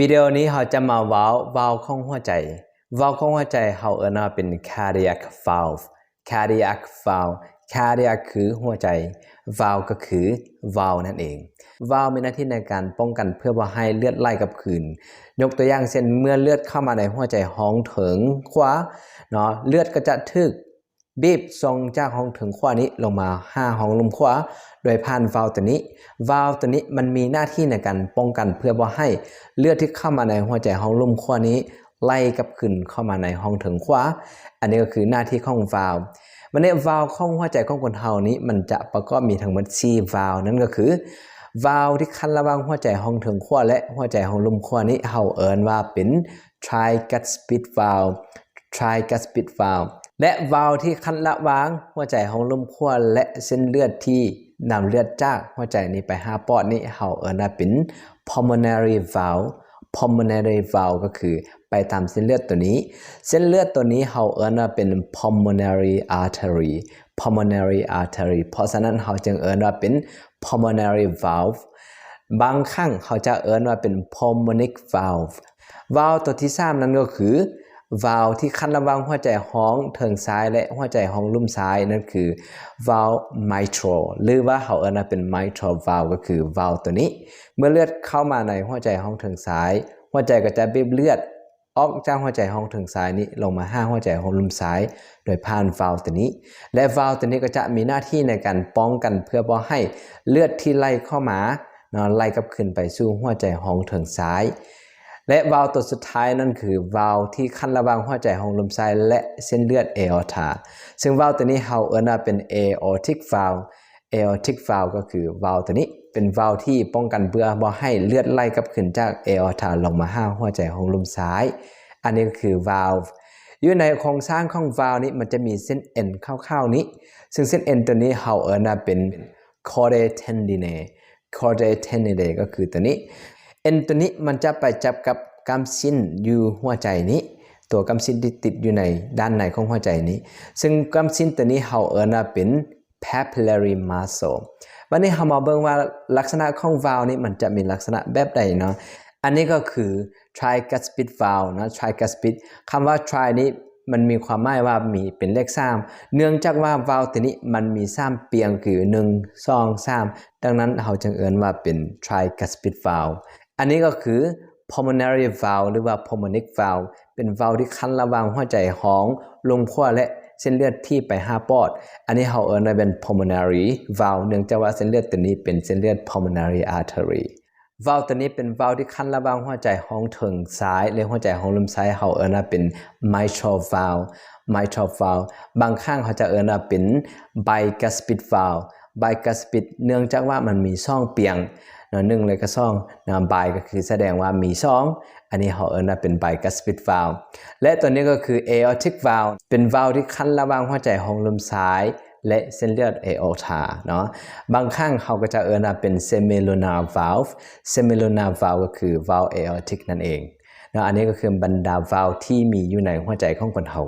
วิดีโอนี้เราจะมาวาววาล์วของหัวใจวาล์วของหัวใจเราเอิ้นว่าเป็น cardiac valve cardiac valve cardiac คือหัวใจ valve ก็คือวาล์วนั่นเองวาล์วมีหน้าที่ในการป้องกันเพื่อบ่ให้เลือดไหลกลับคืน ยกตัวอย่างเช่นเมื่อเลือดเข้ามาในหัวใจห้องถึงขวาเนาะเลือดก็จะถึก บีบส่งจากห้องถึงขั้วนี้ลงมา5ห้องลมขั้วโดยผ่านวาล์วตัวนี้ วาล์วตัวนี้มันมีหน้าที่ในการป้องกันเพื่อบ่ให้เลือดที่เข้ามาในหัวใจห้องลมขั้วนี้ ไล่กลับขึ้นเข้ามาในห้องถึงขั้วอันนี้ก็คือหน้าที่ของวาล์ววันนี้วาล์วของหัวใจของคนเฮานี้ มันจะประกอบมีทั้งหมด4วาล์วนั่นก็คือวาล์วที่คันระหว่างหัวใจห้องถึงขวและหัวใจห้องลมขัวนี้เฮาเอิ้นว่าเป็น tricuspid valve tricuspid valve และวาล์วที่คั้นระวางหัวใจของลมขั้วและเส้นเลือดที่นำเลือดจากหัวใจนี้ไปหาปอดนี้เฮาเอิ้นว่าเป็น pulmonary valve pulmonary valve ก็คือไปตามเส้นเลือดตัวนี้ เส้นเลือดตัวนี้เฮาเอิ้นว่าเป็น pulmonary artery pulmonary artery เพราะฉะนั้นเฮาจึงเอิ้นว่าเป็น pulmonary valve บางครั้งเขาจะเอิ้นว่าเป็น pulmonic valve วาล์วตัวที่3นั้นก็คือ วาล์วที่คันระหว่างหัวใจห้องเทิงซ้ายและหัวใจห้องลุ่มซ้ายนั่นคือวาล์ว mitral หรือว่าเขาเอิ้นว่าเป็น mitral valve ก็คือวาล์วตัวนี้ เมื่อเลือดเข้ามาในหัวใจห้องเทิงซ้าย หัวใจก็จะบีบเลือดออกจากหัวใจห้องเทิงซ้ายนี้ลงมาห้าหัวใจห้องลุ่มซ้าย โดยผ่านวาล์วตัวนี้ และวาล์วตัวนี้ก็จะมีหน้าที่ในการป้องกันเพื่อบ่ให้เลือดที่ไหลเข้ามาเนาะไหลกลับขึ้นไปสู่หัวใจห้องเทิงซ้าย และวาล์วตัวสุดท้ายนั่นคือวาล์วที่ขั้นระหว่างหัวใจของลมซ้ายและเส้นเลือดเอออตาซึ่งวาล์วตัวนี้เราเอิ้นว่าเป็น aortic valve aortic valve ก็คือวาล์วตัวนี้เป็นวาล์วที่ป้องกันเพื่อบ่ให้เลือดไหลกลับขึ้นจากเอออตาลงมาห้าหัวใจของลมซ้าย อันนี้ก็คือวาล์วอยู่ในโครงสร้างของวาล์วนี้มันจะมีเส้นเอ็นคร่าวๆนี้ ซึ่งเส้นเอ็นตัวนี้เราเอิ้นว่าเป็น chordae tendineae chordae tendineae ก็คือตัวนี้ เอ็นตัวนี้มันจะไปจับกับกำซินอยู่หัวใจนี้ ตัวกำซินที่ติดอยู่ในด้านในของหัวใจนี้ ซึ่งกำซินตัวนี้เราเอิ้นว่าเป็น papillary muscle วันนี้เรามาเบิ่งว่าลักษณะของวาลนี้มันจะมีลักษณะแบบใดเนาะ อันนี้ก็คือ tricuspid valve นะ tricuspid คำว่า tri นี้มันมีความหมายว่ามีเป็นเลข3เนื่องจากว่าวาลตัวนี้มันมี3เปียงคือ1 2 3ดังนั้นเราจึงเอิ้นว่าเป็น tricuspid valve อันนี้ก็คือ pulmonary valve หรือว่า pulmonic valve เป็นวาล์วที่คันระหว่างหัวใจห้องลมขั้วและเส้นเลือดที่ไปห้าปอด อันนี้เราเอิ้นว่าเป็น pulmonary valve เนื่องจากว่าเส้นเลือดตัวนี้เป็นเส้นเลือด pulmonary artery วาล์วตัวนี้เป็นวาล์วที่คันระหว่างหัวใจห้องถึงซ้าย และหัวใจห้องลมซ้ายเราเอิ้นว่าเป็น mitral valve mitral valve บางครั้งเขาจะเอิ้นว่าเป็น bicuspid valve bicuspid เนื่องจากว่ามันมีช่องเปียง นาะหนึ่งเลยก็ช่องนะ bi ก็คือแสดงว่ามีช่อง อันนี้เขาเอิ้นว่าเป็น bicuspid valve และตัวนี้ก็คือ aortic valve เป็นวาล์วที่คันระหว่างหัวใจห้องลมซ้ายและเส้นเลือดเอโอตาเนาะบางครั้งเขาก็จะเอิ้นว่าเป็น semilunar valve semilunar valve ก็คือ valve aortic นั่นเองเนาะอันนี้ก็คือบรรดา valve ที่มีอยู่ในหัวใจของคนเรา